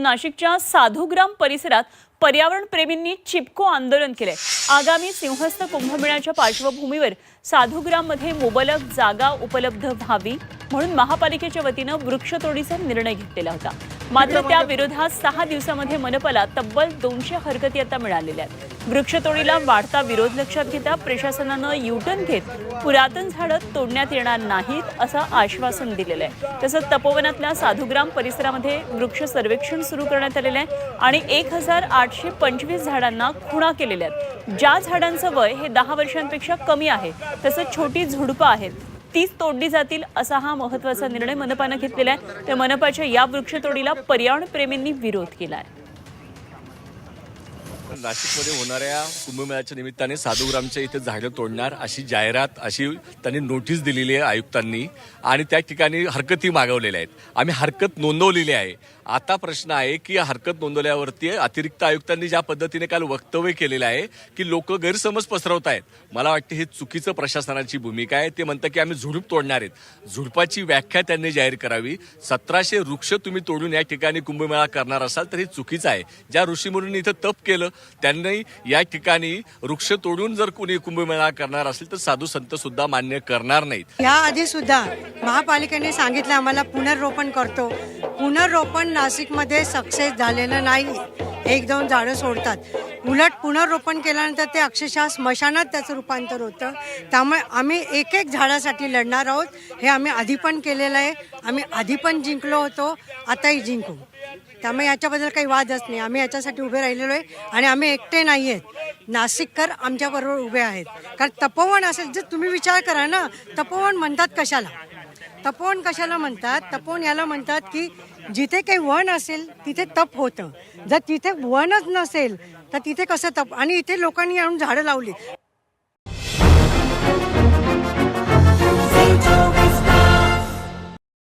नाशिकच्या साधूग्राम परिसरात पर्यावरण प्रेमींनी चिपको आंदोलन केले आगामी सिंहस्थ कुंभमेळ्याच्या पार्श्वभूमीवर साधूग्राममध्ये मुबलक जागा उपलब्ध व्हावी? म्हणून महापालिकेच्या वतीनं वृक्षतोडीचा निर्णय घेतलेला होता. मात्र त्या विरोधात सहा दिवसामध्ये मनपाला तब्बल दोनशे हरकती आता मिळालेल्या आहेत. वृक्षतोडीला वाढता विरोध लक्षात घेता प्रशासनानं युटर्न घेत पुरातन झाडं तोडण्यात येणार नाहीत असं आश्वासन दिलेलं आहे. तसंच तपोवनातल्या साधूग्राम परिसरामध्ये वृक्ष सर्वेक्षण सुरू करण्यात आलेलं आहे आणि एक हजार आठशे पंचवीस झाडांना खुणा केलेल्या आहेत. ज्या झाडांचं वय हे दहा वर्षांपेक्षा कमी आहे तसंच छोटी झुडपं आहेत. तीच तोडली जातील असा हा महत्त्वाचा निर्णय मनपानं घेतलेला आहे. तर मनपाच्या या वृक्षतोडीला पर्यावरण प्रेमींनी विरोध केला आहे नाशिकमध्ये होणाऱ्या कुंभमेळ्याच्या निमित्ताने साधुग्रामच्या इथे झाडं तोडणार अशी जाहिरात अशी त्यांनी नोटीस दिलेली आहे आयुक्तांनी आणि त्या ठिकाणी हरकती मागवलेल्या आहेत. आम्ही हरकत नोंदवलेली आहे. आता प्रश्न आहे की या हरकत नोंदवल्यावरती अतिरिक्त आयुक्तांनी ज्या पद्धतीने काल वक्तव्य केलेलं आहे की लोक गैरसमज पसरवत आहेत. मला वाटतं हे चुकीचं प्रशासनाची भूमिका आहे. ते म्हणतात की आम्ही झुडूप तोडणार आहेत. झुडपाची व्याख्या त्यांनी जाहीर करावी. सतराशे वृक्ष तुम्ही तोडून या ठिकाणी कुंभमेळा करणार असाल तर हे चुकीचं आहे. ज्या ऋषीमुनींनी इथं तप केलं त्यांनी या ठिकाणी वृक्ष तोडून जर कोणी कुंभमेळा करणार असेल तर साधू संत सुद्धा मान्य करणार नाहीत. याआधी सुद्धा महापालिकेने सांगितलं आम्हाला पुनर्रोपण करतो. पुनर्रोपण नाशिकमध्ये सक्सेस झालेलं नाही. एक दोन झाडं सोडतात. उलट पुनर्रोपण केल्यानंतर ते अक्षरशः स्मशानात त्याचं रूपांतर होतं. त्यामुळे आम्ही एक एक झाडासाठी लढणार आहोत. हे आम्ही आधी पण केलेलं आहे. आम्ही आधी पण जिंकलो होतो. आताही जिंकू. त्यामुळे याच्याबद्दल काही वादच नाही. आम्ही याच्यासाठी उभे राहिलेलो आहे. आणि आम्ही एकटे नाही आहेत. नाशिककर आमच्याबरोबर उभे आहेत. कारण तपोवन असेल जर तुम्ही विचार करा ना तपोवन म्हणतात कशाला? तपोवन कशाला म्हणतात? तपोवन याला म्हणतात की जिथे काही वन असेल तिथे तप होतं. जर तिथे वनच नसेल तर तिथे कसं तप? आणि इथे लोकांनी आणून झाडं लावली.